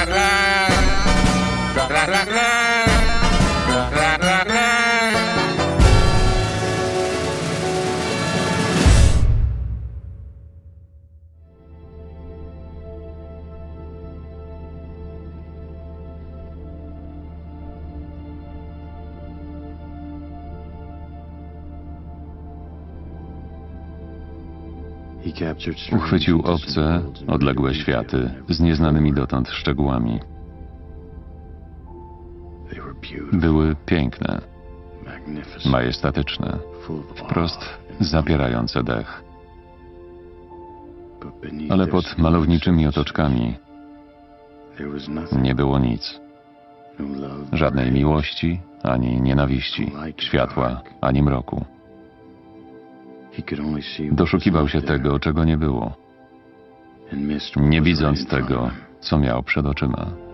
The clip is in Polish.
รักรักรักรัก Uchwycił obce, odległe światy z nieznanymi dotąd szczegółami. Były piękne, majestatyczne, wprost zapierające dech. Ale pod malowniczymi otoczkami nie było nic. Żadnej miłości, ani nienawiści, światła, ani mroku. Doszukiwał się tego, czego nie było, nie widząc tego, co miał przed oczyma.